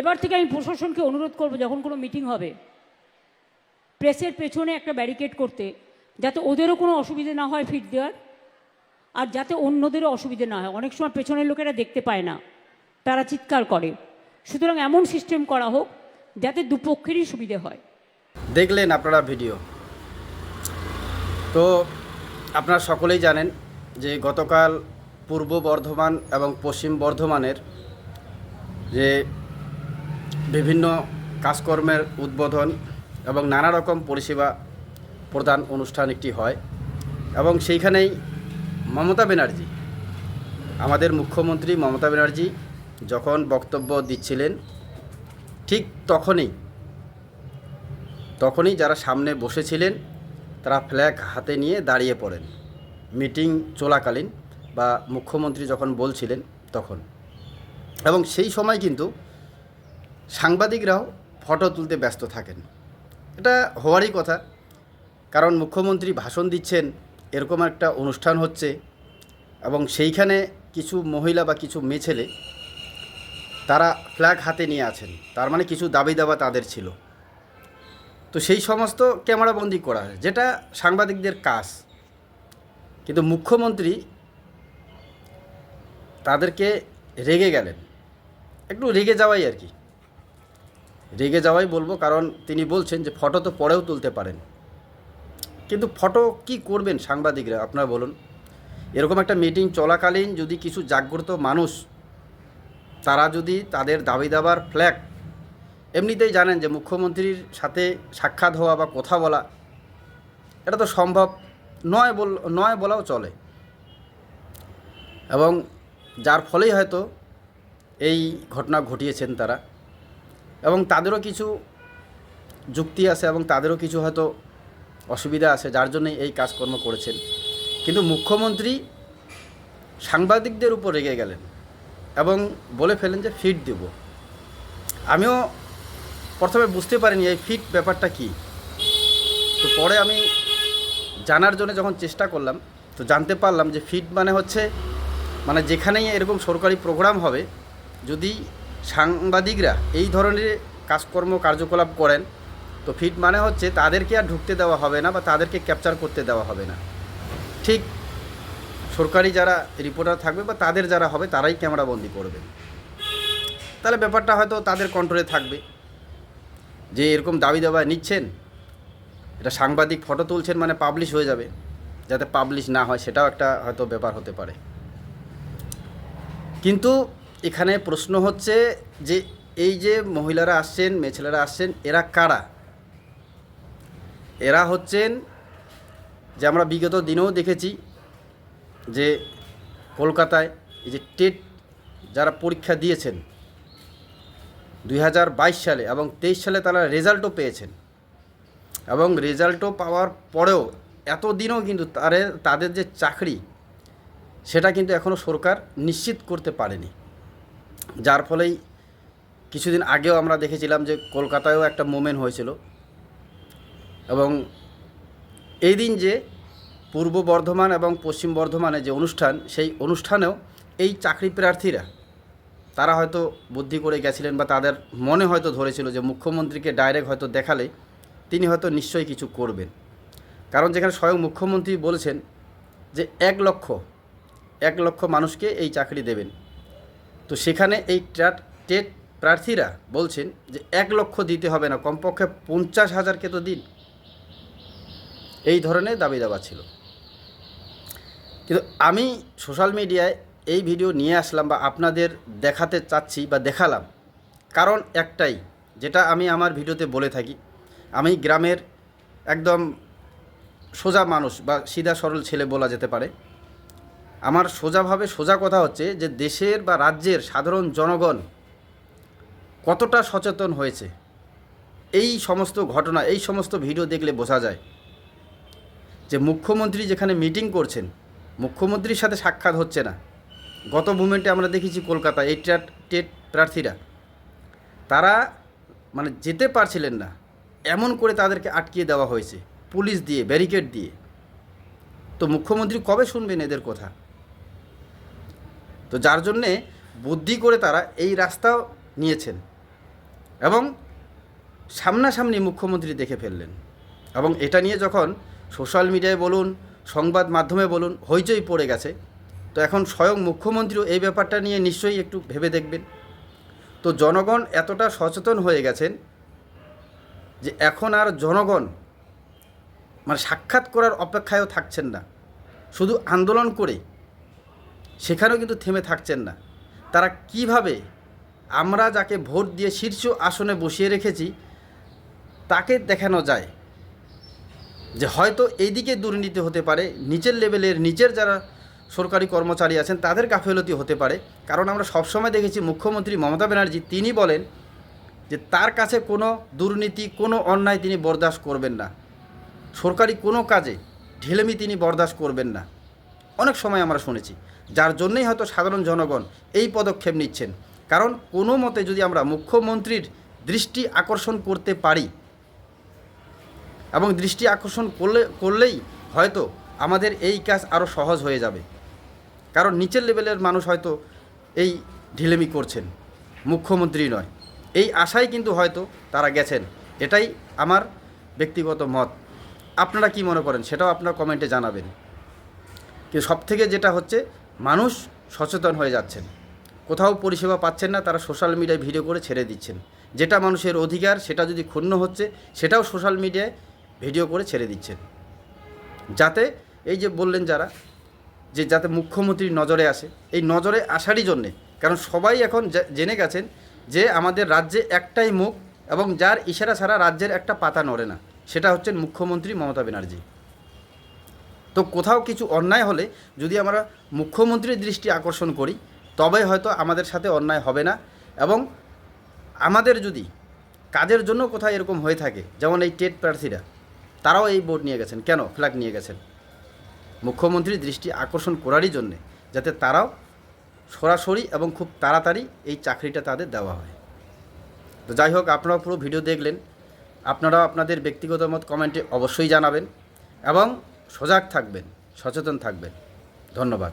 এবার থেকে আমি প্রশাসনকে অনুরোধ করব, যখন কোনো মিটিং হবে, প্রেসের পেছনে একটা ব্যারিকেড করতে, যাতে ওদেরও কোনো অসুবিধে না হয় ফিট দেওয়ার, আর যাতে অন্যদেরও অসুবিধে না হয়। অনেক সময় পেছনের লোকেরা দেখতে পায় না, তারা চিৎকার করে। সুতরাং এমন সিস্টেম করা হোক, যাতে দুপক্ষেরই সুবিধে হয়। দেখলেন আপনারা ভিডিও। তো আপনারা সকলেই জানেন যে গতকাল পূর্ব বর্ধমান এবং পশ্চিম বর্ধমানের যে বিভিন্ন কাজকর্মের উদ্বোধন এবং নানা রকম পরিষেবা প্রদান অনুষ্ঠান একটি হয় এবং সেইখানেই মমতা ব্যানার্জি, আমাদের মুখ্যমন্ত্রী মমতা ব্যানার্জি যখন বক্তব্য দিচ্ছিলেন, ঠিক তখনই তখনই যারা সামনে বসেছিলেন, তারা ফ্ল্যাগ হাতে নিয়ে দাঁড়িয়ে পড়েন। মিটিং চলাকালীন বা মুখ্যমন্ত্রী যখন বলছিলেন তখন। এবং সেই সময় কিন্তু সাংবাদিকরাও ফটো তুলতে ব্যস্ত থাকেন। এটা হওয়ারই কথা, কারণ মুখ্যমন্ত্রী ভাষণ দিচ্ছেন, এরকম একটা অনুষ্ঠান হচ্ছে এবং সেইখানে কিছু মহিলা বা কিছু মেয়ে ছেলে, তারা ফ্ল্যাগ হাতে নিয়ে আছেন। তার মানে কিছু দাবি দাবা তাদের ছিল। তো সেই সমস্ত ক্যামেরাবন্দি করা যেটা সাংবাদিকদের কাজ। কিন্তু মুখ্যমন্ত্রী তাদেরকে রেগে গেলেন। একটু রেগে যাওয়াই আর কি। রেগে যাওয়াই বলব, কারণ তিনি বলছেন যে ফটো তো পরেও তুলতে পারেন। কিন্তু ফটো কি করবেন সাংবাদিকরা, আপনারা বলুন? এরকম একটা মিটিং চলাকালীন যদি কিছু জাগ্রত মানুষ, তারা যদি তাদের দাবি দাবার ফ্ল্যাগ এমনিতেই জানেন যে মুখ্যমন্ত্রীর সাথে সাক্ষাৎ হওয়া বা কথা বলা, এটা তো সম্ভব নয় বল, নয় বলাও চলে। এবং যার ফলেই হয়তো এই ঘটনা ঘটিয়েছেন তারা। এবং তাদেরও কিছু যুক্তি আছে এবং তাদেরও কিছু হয়তো অসুবিধা আছে, যার জন্যই এই কাজকর্ম করেছেন। কিন্তু মুখ্যমন্ত্রী সাংবাদিকদের উপর রেগে গেলেন এবং বলে ফেলেন যে ফিট দেব। আমিও প্রথমে বুঝতে পারিনি এই ফিট ব্যাপারটা কি। তো পরে আমি জানার জন্য যখন চেষ্টা করলাম, তো জানতে পারলাম যে ফিট মানে হচ্ছে মানে যেখানেই এরকম সরকারি প্রোগ্রাম হবে, যদি সাংবাদিকরা এই ধরনের কাজকর্ম, কার্যকলাপ করেন, তো ফিট মানে হচ্ছে তাদেরকে আর ঢুকতে দেওয়া হবে না বা তাদেরকে ক্যাপচার করতে দেওয়া হবে না। ঠিক সরকারি যারা রিপোর্টার থাকবে বা তাদের যারা হবে, তারাই ক্যামেরাবন্দি করবে। তাহলে ব্যাপারটা হয়তো তাদের কন্ট্রোলে থাকবে। যে এরকম দাবি দাবা নিচ্ছেন, এটা সাংবাদিক ফটো তুলছেন মানে পাবলিশ হয়ে যাবে। যাতে পাবলিশ না হয়, সেটাও একটা হয়তো ব্যাপার হতে পারে। কিন্তু এখানে প্রশ্ন হচ্ছে যে এই যে মহিলারা আসছেন মেয়ে ছেলেরা আসছেন, এরা কারা? এরা হচ্ছেন, যে আমরা বিগত দিনেও দেখেছি যে কলকাতায় এই যে টেট যারা পরীক্ষা দিয়েছেন দু হাজার বাইশ সালে এবং তেইশ সালে তারা রেজাল্টও পেয়েছেন। এবং রেজাল্টও পাওয়ার পরেও এতদিনও কিন্তু তারে, তাদের যে চাকরি, সেটা কিন্তু এখনও সরকার নিশ্চিত করতে পারেনি। যার ফলেই কিছুদিন আগেও আমরা দেখেছিলাম যে কলকাতায়ও একটা মোমেন্ট হয়েছিল। এবং এই দিন যে পূর্ব বর্ধমান এবং পশ্চিম বর্ধমানে যে অনুষ্ঠান, সেই অনুষ্ঠানেও এই চাকরি প্রার্থীরা, তারা হয়তো বুদ্ধি করে গেছিলেন বা তাদের মনে হয়তো ধরেছিল যে মুখ্যমন্ত্রীকে ডাইরেক্ট হয়তো দেখালে তিনি হয়তো নিশ্চয়ই কিছু করবেন। কারণ যেখানে স্বয়ং মুখ্যমন্ত্রী বলেছেন যে এক লক্ষ এক লক্ষ মানুষকে এই চাকরি দেবেন। তো সেখানে এই টেট প্রার্থীরা বলছেন যে এক লক্ষ দিতে হবে না, কমপক্ষে পঞ্চাশ হাজারকে তো দিন। এই ধরনের দাবি দাবা ছিল। কিন্তু আমি সোশ্যাল মিডিয়ায় এই ভিডিও নিয়ে আসলাম বা আপনাদের দেখাতে চাচ্ছি বা দেখালাম। কারণ একটাই, যেটা আমি আমার ভিডিওতে বলে থাকি, আমি গ্রামের একদম সোজা মানুষ বা সিধা সরল ছেলে বলা যেতে পারে। আমার সোজাভাবে সোজা কথা হচ্ছে যে দেশের বা রাজ্যের সাধারণ জনগণ কতটা সচেতন হয়েছে? এই সমস্ত ঘটনা, এই সমস্ত ভিডিও দেখলে বোঝা যায় যে মুখ্যমন্ত্রী যেখানে মিটিং করছেন, মুখ্যমন্ত্রীর সাথে সাক্ষাৎ হচ্ছে না। গত মুভমেন্টে আমরা দেখেছি কলকাতা, এই টেট প্রার্থীরা, তারা মানে যেতে পারছিলেন না। এমন করে তাদেরকে আটকিয়ে দেওয়া হয়েছে, পুলিশ দিয়ে, ব্যারিকেড দিয়ে। তো মুখ্যমন্ত্রী কবে শুনবেন এদের কথা? তো যার জন্যে বুদ্ধি করে তারা এই রাস্তাও নিয়েছেন এবং সামনাসামনি মুখ্যমন্ত্রী দেখে ফেললেন এবং এটা নিয়ে যখন সোশ্যাল মিডিয়ায় বলুন, সংবাদ মাধ্যমে বলুন, হইচই পড়ে গেছে, তো এখন স্বয়ং মুখ্যমন্ত্রীও এই ব্যাপারটা নিয়ে নিশ্চয়ই একটু ভেবে দেখবেন। তো জনগণ এতটা সচেতন হয়ে গেছেন যে এখন আর জনগণ মানে সাক্ষাৎ করার অপেক্ষায়ও থাকছেন না। শুধু আন্দোলন করে সেখানেও কিন্তু থেমে থাকছেন না। তারা কীভাবে আমরা যাকে ভোট দিয়ে শীর্ষ আসনে বসিয়ে রেখেছি, তাকে দেখানো যায় যে হয়তো এইদিকে দুর্নীতি হতে পারে, নিচের লেভেলের নিচের যারা সরকারি কর্মচারী আছেন, তাদের গাফেলতি হতে পারে। কারণ আমরা সবসময় দেখেছি মুখ্যমন্ত্রী মমতা ব্যানার্জি, তিনি বলেন যে তার কাছে কোনো দুর্নীতি, কোনো অন্যায় তিনি বরদাস্ত করবেন না। সরকারি কোনো কাজে ঢেলেমি তিনি বরদাস্ত করবেন না। অনেক সময় আমরা শুনেছি, যার জন্যই হয়তো সাধারণ জনগণ এই পদক্ষেপ নিচ্ছেন। কারণ কোনো মতে যদি আমরা মুখ্যমন্ত্রীর দৃষ্টি আকর্ষণ করতে পারি, এবং দৃষ্টি আকর্ষণ করলে, করলেই হয়তো আমাদের এই কাজ আরও সহজ হয়ে যাবে। কারণ নিচের লেভেলের মানুষ হয়তো এই ঢিলেমি করছেন, মুখ্যমন্ত্রী নয়। এই আশায় কিন্তু হয়তো তারা গেছেন। এটাই আমার ব্যক্তিগত মত। আপনারা কি মনে করেন? সেটাও আপনারা কমেন্টে জানাবেন। কিন্তু সব থেকে যেটা হচ্ছে, মানুষ সচেতন হয়ে যাচ্ছেন। কোথাও পরিষেবা পাচ্ছেন না, তারা সোশ্যাল মিডিয়ায় ভিডিও করে ছেড়ে দিচ্ছেন। যেটা মানুষের অধিকার, সেটা যদি ক্ষুণ্ণ হচ্ছে, সেটাও সোশ্যাল মিডিয়ায় ভিডিও করে ছেড়ে দিচ্ছেন। যাতে এই যে বললেন যারা, যে যাতে মুখ্যমন্ত্রীর নজরে আসে, এই নজরে আসারই জন্যে। কারণ সবাই এখন জেনে গেছেন যে আমাদের রাজ্যে একটাই মুখ এবং যার ইশারা ছাড়া রাজ্যের একটা পাতা নড়ে না। সেটা হচ্ছেন মুখ্যমন্ত্রী মমতা ব্যানার্জি। তো কোথাও কিছু অন্যায় হলে যদি আমরা মুখ্যমন্ত্রীর দৃষ্টি আকর্ষণ করি, তবে হয়তো আমাদের সাথে অন্যায় হবে না। এবং আমাদের যদি কাজের জন্য কোথায় এরকম হয়ে থাকে, যেমন এই টেট প্রার্থীরা, তারাও এই বোর্ড নিয়ে গেছেন। কেন? ফ্ল্যাগ নিয়ে গেছেন। মুখ্যমন্ত্রীর দৃষ্টি আকর্ষণ করারই জন্যে, যাতে তারাও সরাসরি এবং খুব তাড়াতাড়ি এই চাকরিটা তাদের দেওয়া হয়। তো যাই হোক আপনারা পুরো ভিডিও দেখলেন। আপনারাও আপনাদের ব্যক্তিগত মত কমেন্টে অবশ্যই জানাবেন। এবং সজাগ থাকবেন সচেতন থাকবেন। ধন্যবাদ।